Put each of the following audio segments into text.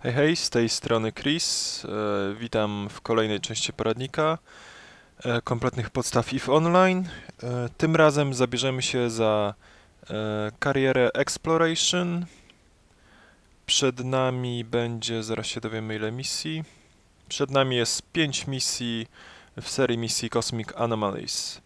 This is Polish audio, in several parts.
Hej, hej, z tej strony Chris. E, witam w kolejnej części poradnika e, kompletnych podstaw IF Online. E, tym razem zabierzemy się za karierę Exploration. Przed nami będzie, zaraz się dowiemy ile misji. Przed nami jest 5 misji w serii misji Cosmic Anomalies.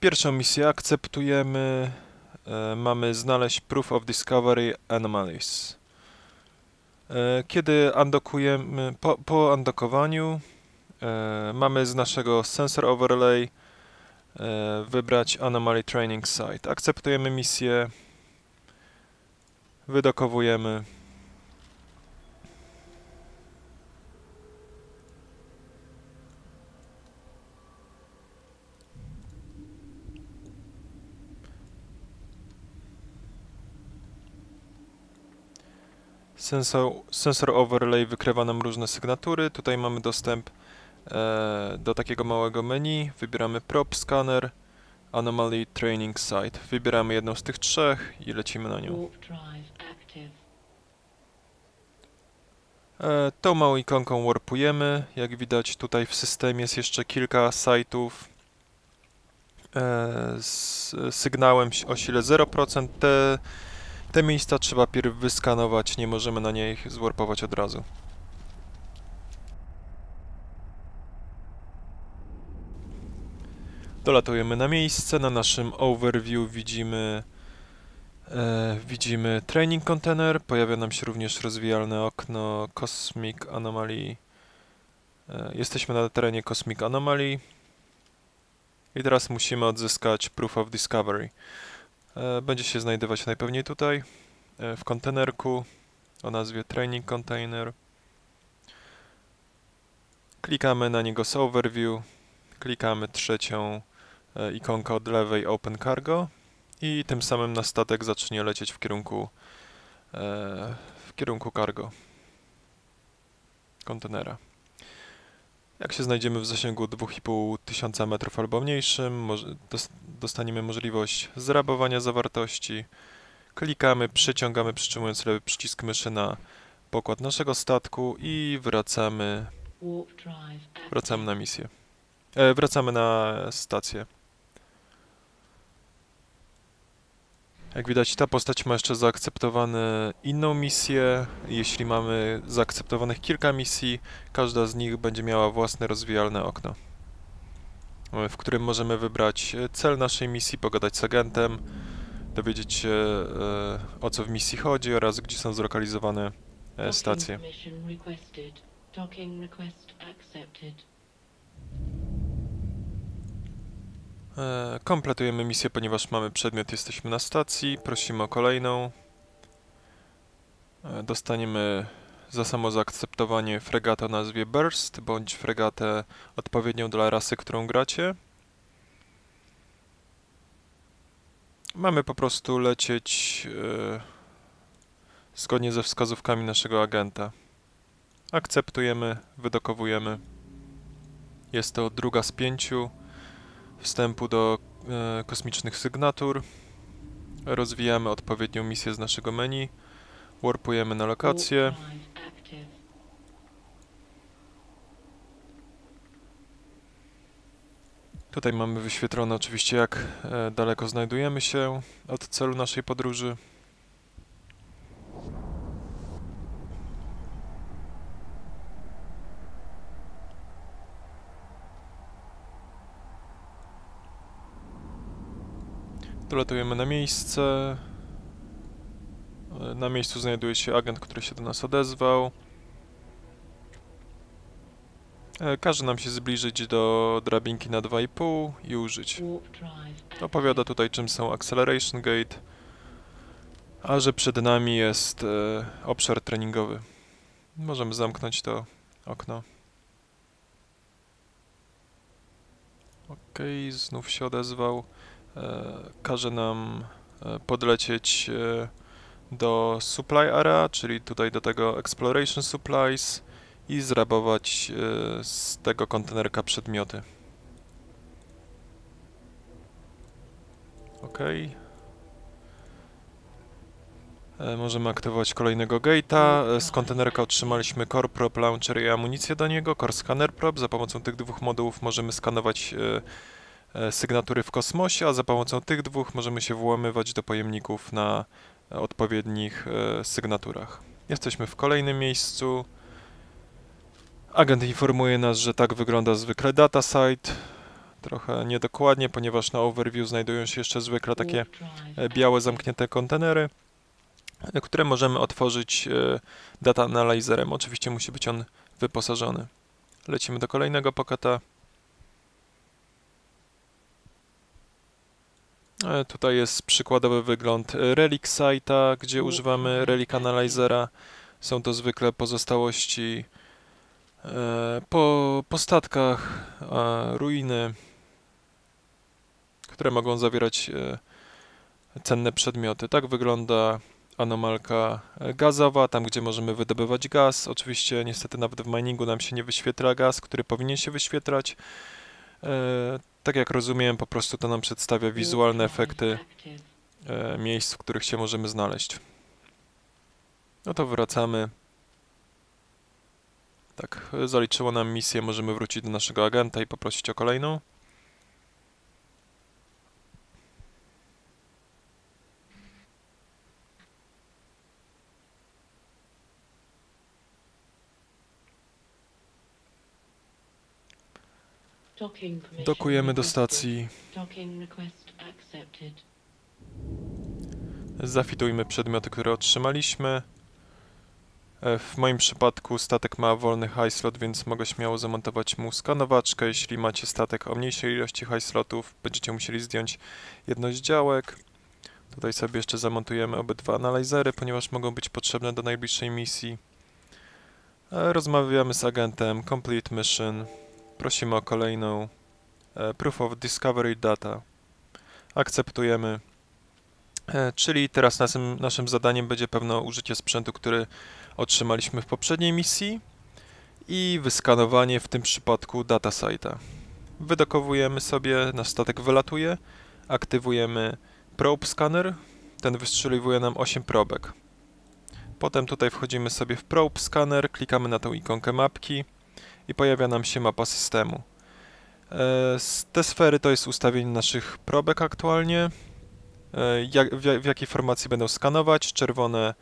Pierwszą misję akceptujemy mamy znaleźć Proof of Discovery Anomalies. E, Kiedy undokujemy, po, po undokowaniu e, mamy z naszego Sensor Overlay e, wybrać Anomaly Training Site. Akceptujemy misję, wydokowujemy. Sensor, sensor Overlay wykrywa nam różne sygnatury. Tutaj mamy dostęp e, do takiego małego menu. Wybieramy Prop Scanner, Anomaly Training Site. Wybieramy jedną z tych trzech i lecimy na nią. E, tą małą ikonką warpujemy. Jak widać tutaj w systemie jest jeszcze kilka sajtów e, z sygnałem o sile 0%. Te, te miejsca trzeba pierw wyskanować, nie możemy na nie ich zwarpować od razu. Dolatujemy na miejsce. Na naszym overview widzimy E, widzimy training container, pojawia nam się również rozwijalne okno Cosmic Anomaly. E, jesteśmy na terenie Cosmic Anomaly i teraz musimy odzyskać Proof of Discovery. E, będzie się znajdować najpewniej tutaj, e, w kontenerku o nazwie Training Container. Klikamy na niego z Overview, klikamy trzecią e, ikonkę od lewej Open Cargo i tym samym nasz statek zacznie lecieć w kierunku w kierunku cargo kontenera. Jak się znajdziemy w zasięgu 2,5 tysiąca metrów albo mniejszym, dostaniemy możliwość zrabowania zawartości. Klikamy, przyciągamy przytrzymując lewy przycisk myszy na pokład naszego statku i wracamy, wracamy na misję. E, wracamy na stację. Jak widać, ta postać ma jeszcze zaakceptowane inną misję. Jeśli mamy zaakceptowanych kilka misji, każda z nich będzie miała własne rozwijalne okno, w którym możemy wybrać e, cel naszej misji, pogadać z agentem, dowiedzieć się e, o co w misji chodzi oraz gdzie są zlokalizowane e, Docking stacje. permission requested. Docking request accepted. E, Kompletujemy misję, ponieważ mamy przedmiot, jesteśmy na stacji. Prosimy o kolejną. E, Dostaniemy za samo zaakceptowanie fregatę o nazwie Burst, bądź fregatę odpowiednią dla rasy, którą gracie. Mamy po prostu lecieć e, zgodnie ze wskazówkami naszego agenta. Akceptujemy, wydokowujemy. Jest to druga z pięciu wstępu do e, kosmicznych sygnatur. Rozwijamy odpowiednią misję z naszego menu. Warpujemy na lokację. Tutaj mamy wyświetlone oczywiście jak e, daleko znajdujemy się od celu naszej podróży. Dolatujemy na miejsce. Na miejscu znajduje się agent, który się do nas odezwał. E, Każe nam się zbliżyć do drabinki na 2,5 i użyć. Opowiada tutaj czym są Acceleration Gate, a że przed nami jest e, obszar treningowy. Możemy zamknąć to okno. Ok, znów się odezwał. E, każe nam e, podlecieć e, do Supply Area, czyli tutaj do tego Exploration Supplies i zrabować z tego kontenerka przedmioty. Ok. Możemy aktywować kolejnego gate'a. Z kontenerka otrzymaliśmy Core Prop Launcher i amunicję do niego, Core Scanner Prop. Za pomocą tych dwóch modułów możemy skanować sygnatury w kosmosie, a za pomocą tych dwóch możemy się włamywać do pojemników na e, odpowiednich e, sygnaturach. Jesteśmy w kolejnym miejscu. Agent informuje nas, że tak wygląda zwykle datasite. Trochę niedokładnie, ponieważ na overview znajdują się jeszcze zwykle takie e, białe zamknięte kontenery, e, które możemy otworzyć e, data analyzerem. Oczywiście musi być on wyposażony. Lecimy do kolejnego poketa. Tutaj jest przykładowy wygląd e, Relic Site'a, gdzie używamy Relic Analyzera. Są to zwykle pozostałości e, po, po statkach, e, ruiny, które mogą zawierać e, cenne przedmioty. Tak wygląda anomalka e, gazowa, tam gdzie możemy wydobywać gaz. Oczywiście niestety nawet w miningu nam się nie wyświetla gaz, który powinien się wyświetlać. E, tak jak rozumiem, po prostu to nam przedstawia wizualne efekty e, miejsc, w których się możemy znaleźć. No to wracamy. Tak, zaliczyło nam misję, możemy wrócić do naszego agenta i poprosić o kolejną. Dokujemy do stacji. Zafitujmy przedmioty, które otrzymaliśmy. E, W moim przypadku statek ma wolny high slot, więc mogę śmiało zamontować mu skanowaczkę. Jeśli macie statek o mniejszej ilości high slotów, będziecie musieli zdjąć jedno z działek. Tutaj sobie jeszcze zamontujemy obydwa analizery, ponieważ mogą być potrzebne do najbliższej misji. E, Rozmawiamy z agentem Complete Mission. Prosimy o kolejną e, Proof of Discovery Data. Akceptujemy. E, Czyli teraz naszym, naszym zadaniem będzie pewne użycie sprzętu, który otrzymaliśmy w poprzedniej misji i wyskanowanie w tym przypadku datasite'a. Wydokowujemy sobie, nasz statek wylatuje, aktywujemy probe scanner, ten wystrzeliwuje nam 8 probek. Potem tutaj wchodzimy sobie w probe scanner, klikamy na tą ikonkę mapki i pojawia nam się mapa systemu. E, Te sfery to jest ustawienie naszych probek aktualnie, e, jak, w, w jakiej formacji będą skanować. Czerwone,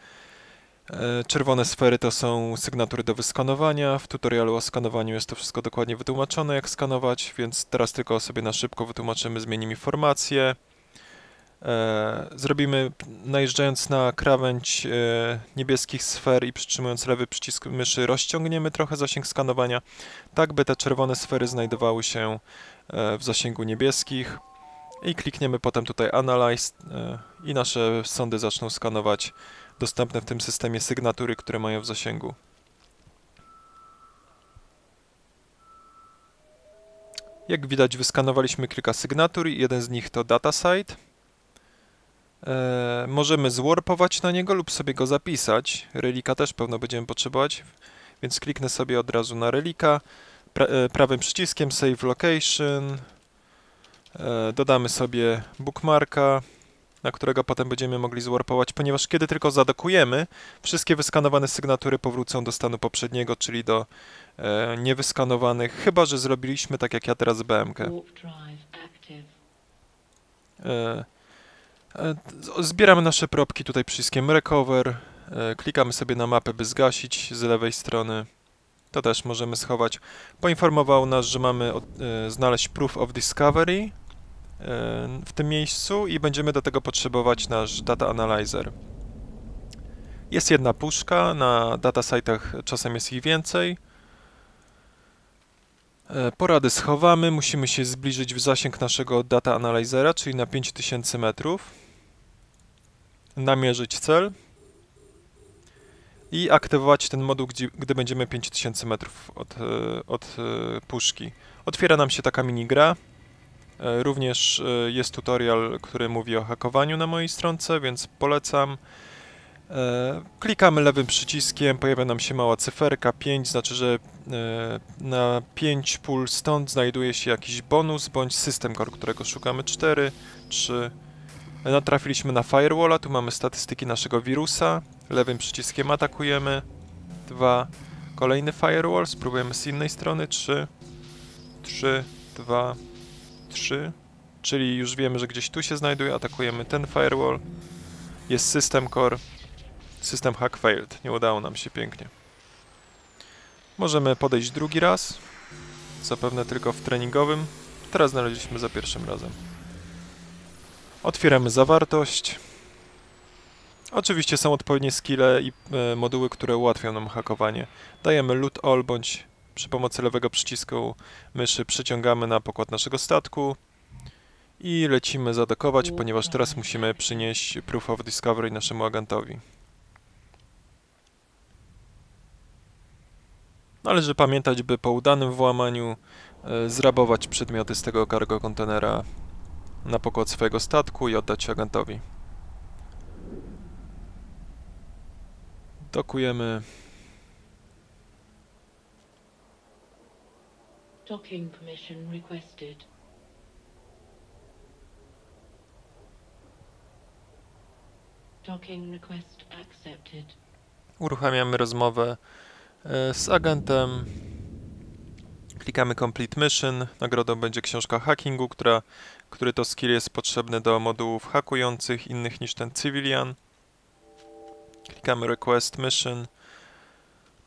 e, czerwone sfery to są sygnatury do wyskanowania. W tutorialu o skanowaniu jest to wszystko dokładnie wytłumaczone, jak skanować, więc teraz tylko sobie na szybko wytłumaczymy, zmienimy formację. E, Zrobimy, najeżdżając na krawędź e, niebieskich sfer i przytrzymując lewy przycisk myszy, rozciągniemy trochę zasięg skanowania, tak by te czerwone sfery znajdowały się e, w zasięgu niebieskich i klikniemy potem tutaj Analyze i nasze sondy zaczną skanować dostępne w tym systemie sygnatury, które mają w zasięgu. Jak widać wyskanowaliśmy kilka sygnatur jeden z nich to datasite. E, możemy zwarpować na niego lub sobie go zapisać. Relika też pewno będziemy potrzebować, więc kliknę sobie od razu na relika. Pra, e, prawym przyciskiem Save Location. E, dodamy sobie bookmarka, na którego potem będziemy mogli zwarpować, ponieważ kiedy tylko zadokujemy, wszystkie wyskanowane sygnatury powrócą do stanu poprzedniego, czyli do e, niewyskanowanych, chyba że zrobiliśmy tak jak ja teraz BMK. Zbieramy nasze probki tutaj przyciskiem Recover. E, Klikamy sobie na mapę, by zgasić z lewej strony. To też możemy schować. Poinformował nas, że mamy e, znaleźć Proof of Discovery e, w tym miejscu i będziemy do tego potrzebować nasz Data Analyzer. Jest jedna puszka, na datasitach czasem jest ich więcej. E, Porady schowamy, musimy się zbliżyć w zasięg naszego data analyzera, czyli na 5000 metrów. Namierzyć cel i aktywować ten moduł, gdy będziemy 5000 metrów od, e, od e, puszki. Otwiera nam się taka minigra. Również jest tutorial, który mówi o hakowaniu na mojej stronce, więc polecam. E, Klikamy lewym przyciskiem, pojawia nam się mała cyferka 5, znaczy, że e, na 5 pól stąd znajduje się jakiś bonus bądź system core, którego szukamy 4, 3, Natrafiliśmy na firewalla, tu mamy statystyki naszego wirusa. Lewym przyciskiem atakujemy. Dwa. Kolejny firewall, spróbujemy z innej strony. Trzy. Trzy. Dwa. Trzy. Czyli już wiemy, że gdzieś tu się znajduje. Atakujemy ten firewall. Jest system core. System hack failed. Nie udało nam się pięknie. Możemy podejść drugi raz. Zapewne tylko w treningowym. Teraz znaleźliśmy za pierwszym razem. Otwieramy zawartość. Oczywiście są odpowiednie skille i e, moduły, które ułatwią nam hakowanie. Dajemy loot all bądź przy pomocy lewego przycisku myszy przyciągamy na pokład naszego statku i lecimy zaatakować, ponieważ teraz musimy przynieść proof of discovery naszemu agentowi. Należy pamiętać, by po udanym włamaniu e, zrabować przedmioty z tego cargo kontenera na pokład swojego statku i oddać agentowi. Dokujemy. Docking permission requested. Docking request accepted. Uruchamiamy rozmowę z agentem. Klikamy Complete Mission. Nagrodą będzie książka hackingu, która, który to skill jest potrzebny do modułów hakujących innych niż ten Civilian. Klikamy Request Mission.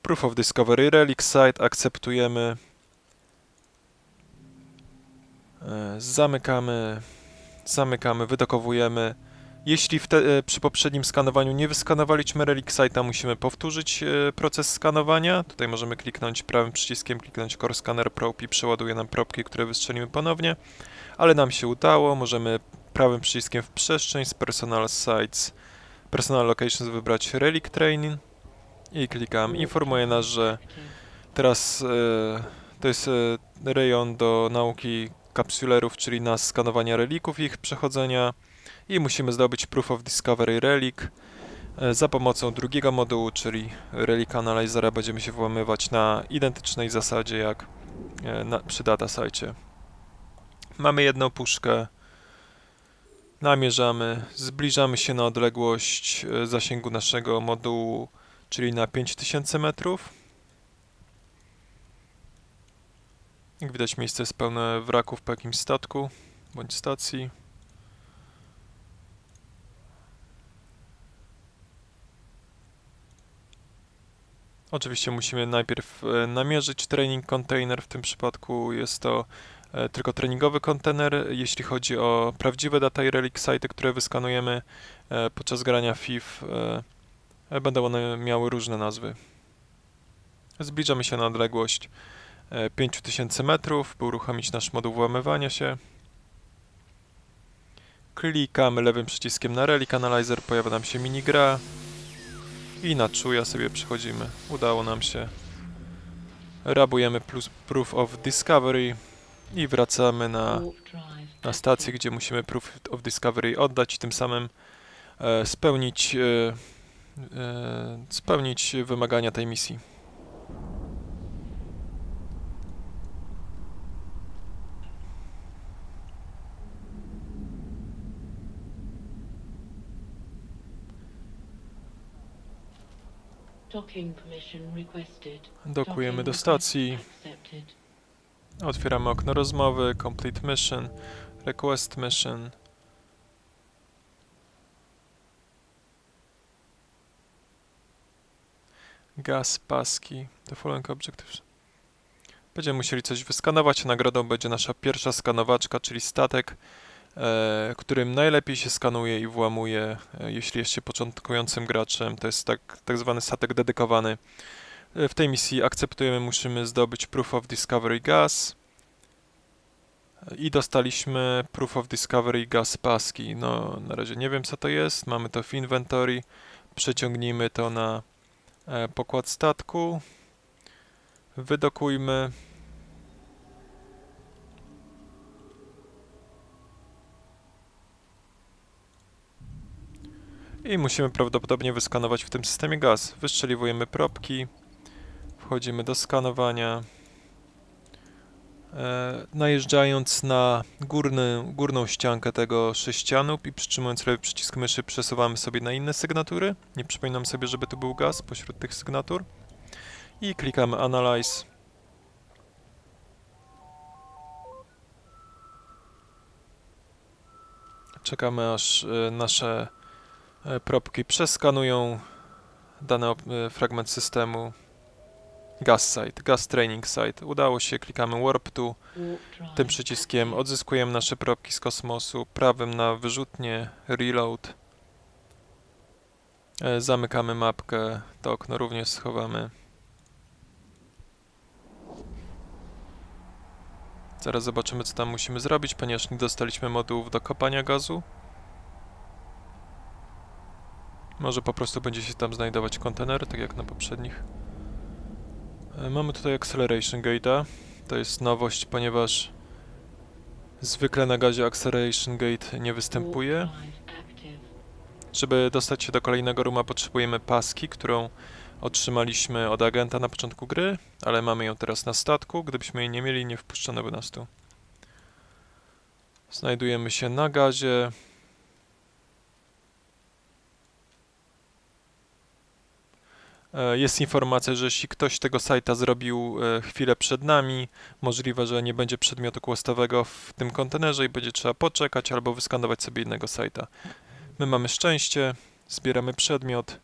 Proof of Discovery Relic Site. Akceptujemy. E, Zamykamy. Zamykamy, wydokowujemy. Jeśli te, e, przy poprzednim skanowaniu nie wyskanowaliśmy Relic Site'a, musimy powtórzyć e, proces skanowania. Tutaj możemy kliknąć prawym przyciskiem, kliknąć Core Scanner Probe i przeładuje nam probki, które wystrzelimy ponownie. Ale nam się udało, możemy prawym przyciskiem w przestrzeń z Personal Sites, Personal Locations wybrać Relic Training i klikam. Informuje nas, że teraz e, to jest rejon do nauki kapsulerów, czyli na skanowania relików ich przechodzenia i musimy zdobyć Proof of Discovery Relic. E, Za pomocą drugiego modułu, czyli Relic Analyzera będziemy się włamywać na identycznej zasadzie jak e, na, przy datasite. Mamy jedną puszkę, namierzamy, zbliżamy się na odległość e, zasięgu naszego modułu, czyli na 5000 metrów. Jak widać miejsce jest pełne wraków po jakimś statku bądź stacji. Oczywiście musimy najpierw e, namierzyć training container, w tym przypadku jest to e, tylko treningowy kontener. Jeśli chodzi o prawdziwe data i relic site, które wyskanujemy e, podczas grania FIF, będą one miały różne nazwy. Zbliżamy się na odległość e, 5000 metrów, by uruchomić nasz moduł włamywania się. Klikamy lewym przyciskiem na Relic Analyzer, pojawia nam się minigra. I na czuja sobie przechodzimy. Udało nam się. Rabujemy plus Proof of Discovery i wracamy na, na stację, gdzie musimy Proof of Discovery oddać i tym samym e, spełnić, e, e, spełnić wymagania tej misji. Dokujemy do stacji, otwieramy okno rozmowy, Complete Mission, Request Mission. Gaz, paski, the following objectives. Będziemy musieli coś wyskanować. Nagrodą będzie nasza pierwsza skanowaczka, czyli statek, którym najlepiej się skanuje i włamuje, e, jeśli jest się początkującym graczem. To jest tak, tak zwany statek dedykowany. E, w tej misji akceptujemy, musimy zdobyć Proof of Discovery Gas. E, I dostaliśmy Proof of Discovery Gas paski. No, na razie nie wiem co to jest. Mamy to w inventory. Przeciągnijmy to na e, pokład statku. Wydokujmy. I musimy prawdopodobnie wyskanować w tym systemie gaz. Wystrzeliwujemy probki. Wchodzimy do skanowania. e, najeżdżając na górny, górną ściankę tego sześcianu i przytrzymując lewy przycisk myszy przesuwamy sobie na inne sygnatury. Nie przypominam sobie, żeby tu był gaz pośród tych sygnatur. I klikamy Analyze. Czekamy aż e, nasze probki przeskanują dany e, fragment systemu. Gas site, gas training site. Udało się, klikamy warp tu. Tym przyciskiem odzyskujemy nasze probki z kosmosu. Prawym na wyrzutnie, reload. E, Zamykamy mapkę, to okno również schowamy. Zaraz zobaczymy co tam musimy zrobić, ponieważ nie dostaliśmy modułów do kopania gazu. Może po prostu będzie się tam znajdować kontener, tak jak na poprzednich. E, Mamy tutaj Acceleration Gate'a. To jest nowość, ponieważ zwykle na gazie Acceleration Gate nie występuje. Żeby dostać się do kolejnego ruma potrzebujemy paski, którą otrzymaliśmy od agenta na początku gry, ale mamy ją teraz na statku. Gdybyśmy jej nie mieli, nie wpuszczono by nas tu. Znajdujemy się na gazie. Jest informacja, że jeśli ktoś tego sajta zrobił e, chwilę przed nami, możliwe, że nie będzie przedmiotu questowego w tym kontenerze i będzie trzeba poczekać albo wyskanować sobie innego sajta. My mamy szczęście, zbieramy przedmiot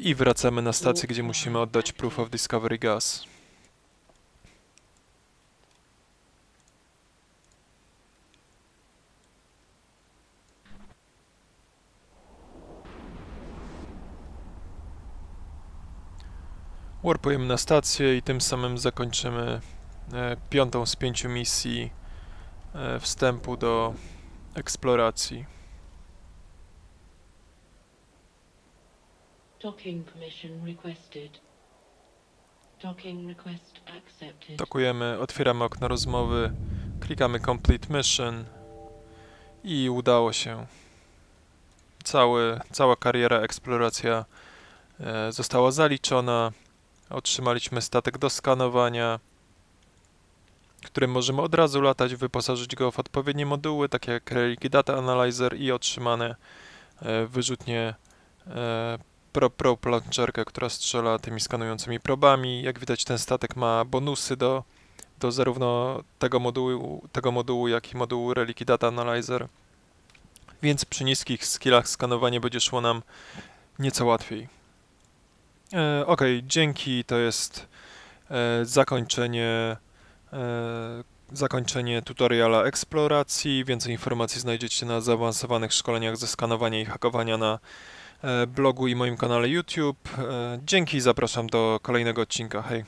i wracamy na stację, gdzie musimy oddać Proof of Discovery Gas. Warpujemy na stację i tym samym zakończymy e, piątą z pięciu misji e, wstępu do eksploracji. Docking permission requested. Docking request accepted. Dokujemy, otwieramy okno rozmowy, klikamy Complete Mission i udało się. Cały, cała kariera, eksploracja e, została zaliczona. Otrzymaliśmy statek do skanowania, którym możemy od razu latać, wyposażyć go w odpowiednie moduły, takie jak Relic Data Analyzer i otrzymane e, wyrzutnie e, Pro, Pro Launcherkę, która strzela tymi skanującymi probami. Jak widać ten statek ma bonusy do, do zarówno tego modułu, tego modułu, jak i modułu Relic Data Analyzer. Więc przy niskich skillach skanowanie będzie szło nam nieco łatwiej. E, ok, dzięki, to jest e, zakończenie e, zakończenie tutoriala eksploracji. Więcej informacji znajdziecie na zaawansowanych szkoleniach ze skanowania i hakowania na blogu i moim kanale YouTube. Dzięki, zapraszam do kolejnego odcinka. Hej.